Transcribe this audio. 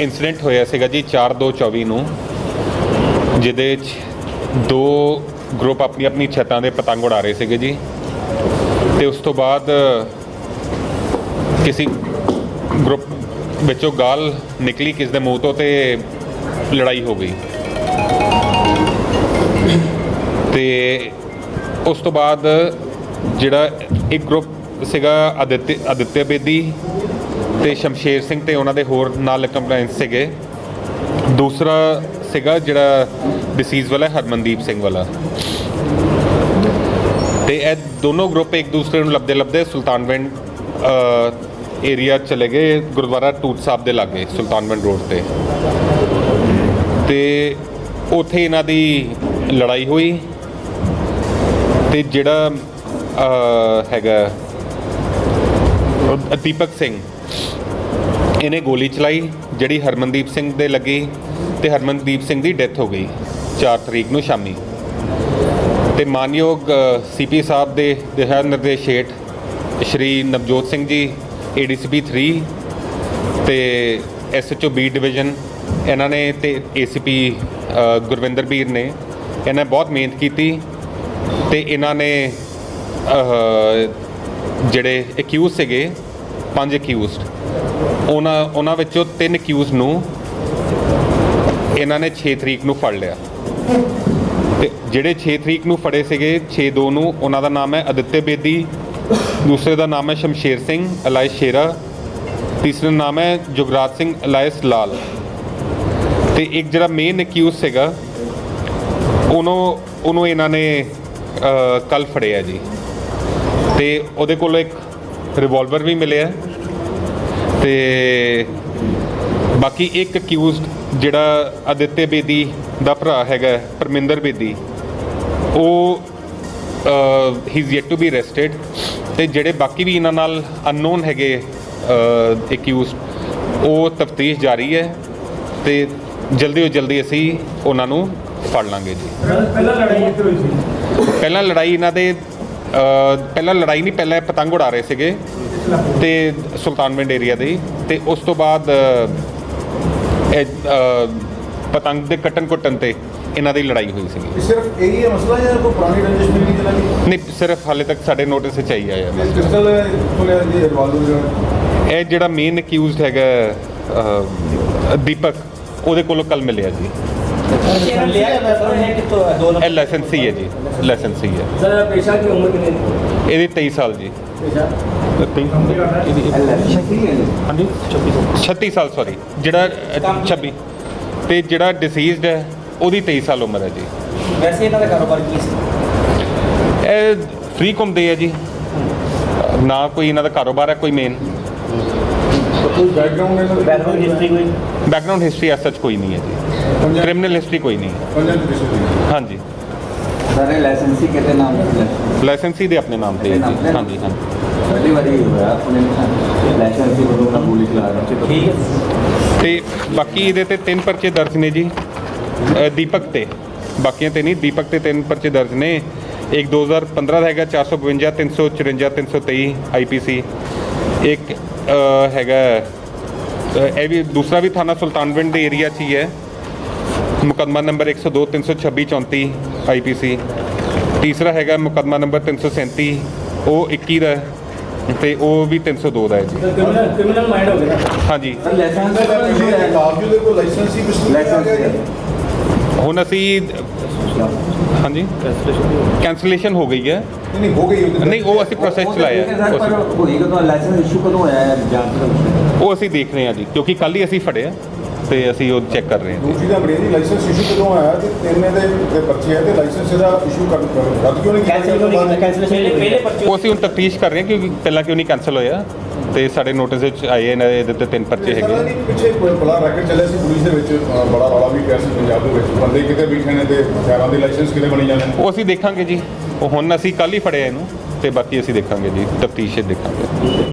Incident ਹੋਇਆ ਸੀਗਾ ਜੀ 4/2/24 ਨੂੰ, ਜਿਹਦੇ 'ਚ ਦੋ ਗਰੁੱਪ ਆਪਣੀ ਆਪਣੀ ਛੱਤਾਂ ਦੇ ਪਤੰਗ ਉਡਾ ਰਹੇ ਸੀਗੇ ਜੀ। ਤੇ ਉਸ ਤੋਂ ਬਾਅਦ ਕਿਸੇ ਗਰੁੱਪ ਵਿੱਚੋਂ ਗਾਲ ਨਿਕਲੀ, ਕਿਸ ਦੇ ਮੂੰਹ ਤੋਂ ਤੇ ਲੜਾਈ ਹੋ ਗਈ। ਤੇ ਉਸ ਤੋਂ ਬਾਅਦ ਜਿਹੜਾ ਇੱਕ ਗਰੁੱਪ ਸੀਗਾ ਆਦਿਤਿ ਆਦਿਤਿਆ ਬੇਦੀ ਤੇ ਸ਼ਮਸ਼ੇਰ ਸਿੰਘ ਤੇ ਉਹਨਾਂ ਦੇ ਹੋਰ ਨਾਲ ਕੰਪਲਾਈਂਸ ਸੀਗੇ। ਦੂਸਰਾ ਸੀਗਾ ਜਿਹੜਾ ਡਿਸੀਜ਼ ਵਾਲਾ, ਹਰਮਨਦੀਪ ਸਿੰਘ ਵਾਲਾ। ਤੇ ਇਹ ਦੋਨੋਂ ਗਰੁੱਪ ਇੱਕ ਦੂਸਰੇ ਨੂੰ ਲੱਭਦੇ ਲੱਭਦੇ ਸੁਲਤਾਨਵਿੰਡ ਏਰੀਆ ਚਲੇ ਗਏ, ਗੁਰਦੁਆਰਾ ਟੂਟ ਸਾਹਿਬ ਦੇ ਲਾਗੇ, ਸੁਲਤਾਨਵਿੰਡ ਰੋਡ ਤੇ। ਤੇ ਉੱਥੇ ਇਹਨਾਂ ਦੀ ਲੜਾਈ ਹੋਈ। ਤੇ ਜਿਹੜਾ ਹੈਗਾ ਦੀਪਕ ਸਿੰਘ ਇਹਨੇ ਗੋਲੀ ਚਲਾਈ, ਜਿਹੜੀ ਹਰਮਨਦੀਪ ਸਿੰਘ ਦੇ ਲੱਗੀ ਤੇ ਹਰਮਨਦੀਪ ਸਿੰਘ ਦੀ ਡੈਥ ਹੋ ਗਈ 4 ਤਰੀਕ ਨੂੰ ਸ਼ਾਮੀ। ਤੇ ਮਾਨਯੋਗ ਸੀਪੀ ਸਾਹਿਬ ਦੇ ਦਿਸ਼ਾ ਨਿਰਦੇਸ਼ ਹੇਠ ਸ਼੍ਰੀ ਨਵਜੋਤ ਸਿੰਘ ਜੀ ਏਡੀਸੀਪੀ 3 ਤੇ ਐਸਐਚਓ ਬੀ ਡਿਵੀਜ਼ਨ, ਇਹਨਾਂ ਨੇ ਤੇ ਏਸੀਪੀ ਗੁਰਵਿੰਦਰ ਵੀਰ ਨੇ ਇਹਨਾਂ ਬਹੁਤ ਮਿਹਨਤ ਕੀਤੀ ਤੇ ਇਹਨਾਂ ਨੇ ਜਿਹੜੇ ਅਕਿਊਜ਼ ਸੀਗੇ ਪੰਜ ਅਕਿਊਜ਼ਡ ਉਹਨਾਂ ਉਹਨਾਂ ਵਿੱਚੋਂ ਤਿੰਨ ਅਕਿਊਜ਼ ਨੂੰ ਇਹਨਾਂ ਨੇ 6 ਤਰੀਕ ਨੂੰ ਫੜ ਲਿਆ। ਤੇ ਜਿਹੜੇ 6 ਤਰੀਕ ਨੂੰ ਫੜੇ ਸੀਗੇ 6-2 ਨੂੰ ਉਹਨਾਂ ਦਾ ਨਾਮ ਹੈ ਅਦਿੱਤਯ ਬੇਦੀ, ਦੂਸਰੇ ਦਾ ਨਾਮ ਹੈ ਸ਼ਮਸ਼ੇਰ ਸਿੰਘ, ਅਲਾਇਸ ਸ਼ੇਰਾ, ਤੀਸਰਾ ਨਾਮ ਹੈ ਜੁਗਰਾਜ ਸਿੰਘ, ਅਲਾਇਸ ਲਾਲ। ਤੇ ਇੱਕ ਜਿਹੜਾ ਮੇਨ ਅਕਿਊਜ਼ ਸੀਗਾ, ਉਹਨੂੰ ਉਹਨੂੰ ਇਹਨਾਂ ਨੇ ਕੱਲ ਫੜਿਆ ਜੀ। ਤੇ ਉਹਦੇ ਕੋਲ ਇੱਕ ਰਿਵਾਲਵਰ ਵੀ ਮਿਲਿਆ ਤੇ ਬਾਕੀ ਇੱਕ ਅਕਿਊਜ਼ਡ ਜਿਹੜਾ ਅਦਿੱਤਯ ਬੇਦੀ ਦਾ ਭਰਾ ਹੈਗਾ ਪਰਮਿੰਦਰ ਬੇਦੀ ਉਹ ਹੀ is yet to be arrested ਤੇ ਜਿਹੜੇ ਬਾਕੀ ਵੀ ਇਹਨਾਂ ਨਾਲ ਅਨਨੋਨ ਹੈਗੇ ਅਕਿਊਜ਼ਡ ਉਹ ਤਫਤੀਸ਼ ਜਾਰੀ ਹੈ ਤੇ ਜਲਦੀ ਤੋਂ ਜਲਦੀ ਅਸੀਂ ਉਹਨਾਂ ਨੂੰ ਫੜ ਲਾਂਗੇ ਜੀ। ਪਹਿਲਾਂ ਲੜਾਈ ਕਿੱਥੇ ਹੋਈ ਸੀ? ਪਹਿਲਾਂ ਲੜਾਈ ਇਹਨਾਂ ਦੇ ਪਹਿਲਾਂ ਲੜਾਈ ਨਹੀਂ ਪਹਿਲਾਂ ਪਤੰਗ ਉਡਾ ਰਹੇ ਸੀਗੇ ਤੇ ਸੁਲਤਾਨਵਿੰਡ ਏਰੀਆ ਦੇ। ਤੇ ਉਸ ਤੋਂ ਬਾਅਦ ਪਤੰਗ ਦੇ ਕੱਟਣ ਕੁੱਟਣ ਤੇ ਇਹਨਾਂ ਦੀ ਲੜਾਈ ਹੋਈ ਸੀਗੀ ਸਿਰਫ ਇਹੀ ਹੈ ਮਸਲਾ ਜਾਂ ਕੋਈ ਪੁਰਾਣੀ ਰੰਜਿਸ਼ ਮਿਲੀ ਦੀ ਨਹੀਂ ਸਿਰਫ ਹਾਲੇ ਤੱਕ ਸਾਡੇ ਨੋਟਿਸ ਵਿੱਚ ਆਈ ਆਇਆ। ਪਿਸਟਲ ਕੋਲੇ ਦੀ ਰਿਵਾਲਵਰ ਜਿਹੜਾ ਇਹ ਜਿਹੜਾ ਮੇਨ ਅਕਿਊਜ਼ਡ ਹੈਗਾ ਦੀਪਕ ਉਹਦੇ ਕੋਲੋਂ ਕੱਲ ਮਿਲਿਆ ਜੀ ਇਹ ਲਾਇਸੈਂਸੀ ਹੈ ਜੀ ਲਾਇਸੈਂਸੀ ਹੈ। ਸਰ ਪੇਸ਼ਾ ਕੀ ਉਮਰ ਕਿੰਨੀ ਹੈ? ਇਹਦੀ 23 ਸਾਲ ਜੀ। ਪੇਸ਼ਾ? 36 ਸਾਲ ਸੌਰੀ ਜਿਹੜਾ ਅ, 26 ਤੇ ਜਿਹੜਾ ਡਿਸੀਜ਼ਡ ਹੈ ਉਹਦੀ 23 ਸਾਲ ਉਮਰ ਹੈ ਜੀ। ਵੈਸੇ ਇਹਨਾਂ ਦਾ ਕਾਰੋਬਾਰ ਕੀ ਸੀ? ਇਹ ਫ੍ਰੀ ਘੁੰਮਦੇ ਆ ਜੀ। ਨਾ ਕੋਈ ਇਹਨਾਂ ਦਾ ਕਾਰੋਬਾਰ ਹੈ ਕੋਈ ਮੇਨ ਕੋਈ ਬੈਕਗ੍ਰਾਉਂਡ ਹਿਸਟਰੀ ਕੋਈ? ਬੈਕਗ੍ਰਾਉਂਡ ਹਿਸਟਰੀ ਐਸ ਸੱਚ ਕੋਈ ਨਹੀਂ ਹੈ ਜੀ। ਕ੍ਰਿਮੀਨਲ ਹਿਸਟਰੀ ਕੋਈ ਨਹੀਂ। ਹੈ। ਹਾਂਜੀ। ਸਾਰੇ ਲਾਇਸੈਂਸੀ ਕਿਤੇ ਨਾਮ ਤੇ ਲਾਇਸੈਂਸੀ ਦੇ ਆਪਣੇ ਨਾਮ ਤੇ ਹੈ ਜੀ। ਹਾਂਜੀ ਹਾਂਜੀ। ਪਹਿਲੀ ਵਾਰੀ ਹੋਇਆ ਆਪਣੇ ਲਾਇਸੈਂਸੀ ਵੱਲੋਂ ਨਾ ਗੋਲੀ ਚਲਾ ਰਿਹਾ ਠੀਕ ਹੈ ਤੇ ਬਾਕੀ ਇਹਦੇ ਤੇ ਤਿੰਨ ਪਰਚੇ ਦਰਜ ਨੇ ਜੀ। ਦੀਪਕ ਤੇ। ਬਾਕੀਆਂ ਤੇ ਨਹੀਂ। ਦੀਪਕ ਤੇ ਤਿੰਨ ਪਰਚੇ ਦਰਜ ਨੇ। ਇੱਕ 2015 ਦਾ ਹੈਗਾ 452 354 323 ਆਈਪੀਸੀ ਇੱਕ ਹੈਗਾ ਇਹ ਵੀ ਦੂਸਰਾ ਵੀ ਥਾਣਾ ਸੁਲਤਾਨਵਿੰਡ ਦੇ ਏਰੀਆ 'ਚ ਹੀ ਹੈ। ਮੁਕੱਦਮਾ ਨੰਬਰ 102 326 34 ਆਈਪੀਸੀ ਤੀਸਰਾ ਹੈਗਾ ਮੁਕੱਦਮਾ ਨੰਬਰ 337 ਉਹ 21 ਦਾ ਹੈ ਤੇ ਉਹ ਵੀ 302 ਦਾ ਹੈ ਜੀ। ਕ੍ਰਿਮੀਨਲ ਕ੍ਰਿਮੀਨਲ ਮਾਈਂਡ ਹੋ ਗਿਆ। ਹਾਂਜੀ। ਲਾਇਸੈਂਸ ਦੇ ਬਾਵਜੂਦ ਕੋਈ ਲਾਇਸੈਂਸੀ ਪਿਸਟਲ ਲਾਇਸੈਂਸ ਹੁਣ ਅਸੀਂ ਹਾਂਜੀ। ਕੈਂਸਲੇਸ਼ਨ ਹੋ ਗਈ ਹੈ। ਨਹੀਂ ਨਹੀਂ ਹੋ ਗਈ ਨਹੀਂ ਉਹ ਅਸੀਂ ਪ੍ਰੋਸੈਸ ਚਲਾਇਆ ਹੈ। ਉਹ ਪਰ ਅਸੀਂ- ਹੋਈ ਕਦੋਂ ਲਾਇਸੈਂਸ ਇਸ਼ੂ ਕਦੋਂ ਹੋਇਆ ਹੈ? ਜਾਂਚ ਉਹ ਅਸੀਂ ਦੇਖ ਰਹੇ ਹਾਂ ਜੀ ਕਿਉਂਕਿ ਕੱਲ ਹੀ ਅਸੀਂ ਫੜਿਆ। ਤੇ ਅਸੀਂ ਉਹ ਚੈੱਕ ਕਰ ਰਹੇ ਹਾਂ। ਦੂਜੀ ਦਾ ਬੜੀ ਜੀ ਲਾਇਸੈਂਸ ਇਸ਼ੂ ਕਦੋਂ ਆਇਆ ਤੇ ਤਿੰਨ ਦੇ ਦੇ ਪਰਚੇ ਹੈ ਤੇ ਲਾਇਸੈਂਸ ਇਹਦਾ ਇਸ਼ੂ ਕਰ ਰੱਦ ਕਿਉਂ ਨਹੀਂ ਕੀਤਾ ਕੈਂਸਲ ਕਿਉਂ ਨਹੀਂ ਕੀਤਾ? ਕੈਂਸਲੇਸ਼ਨ ਪਹਿਲੇ ਪਹਿਲੇ ਪਰਚੇ ਉਹ ਅਸੀਂ ਹੁਣ ਤਫਤੀਸ਼ ਕਰ ਰਹੇ ਹਾਂ ਕਿਉਂਕਿ ਪਹਿਲਾਂ ਕਿਉਂ ਨਹੀਂ ਕੈਂਸਲ ਹੋਇਆ ਤੇ ਸਾਡੇ ਨੋਟਿਸ ਵਿੱਚ ਆਏ ਇਹਨਾਂ ਦੇ ਇਹਦੇ ਤੇ ਤਿੰਨ ਪਰਚੇ ਹੈਗੇ ਪਿੱਛੇ ਕੋਈ ਬੜਾ ਰੈਕਟ ਚੱਲਿਆ ਸੀ ਪੁਲਿਸ ਦੇ ਵਿੱਚ ਬੜਾ ਰੌਲਾ ਵੀ ਪਿਆ ਸੀ ਪੰਜਾਬ ਦੇ ਵਿੱਚ। ਬੰਦੇ ਕਿਤੇ ਬੈਠੇ ਨੇ ਤੇ ਹਥਿਆਰਾਂ ਦੇ ਲਾਇਸੈਂਸ ਕਿਤੇ ਬਣੀ ਜਾਂਦੇ ਨੇ? ਉਹ ਅਸੀਂ ਦੇਖਾਂਗੇ ਜੀ। ਉਹ ਹੁਣ ਅਸੀਂ ਕੱਲ ਹੀ ਫੜਿਆ ਇਹਨੂੰ ਤੇ ਬਾਕੀ ਅਸੀਂ ਦੇਖਾਂਗੇ ਜੀ ਤਫਤੀਸ਼ ਦੇਖਾਂਗੇ।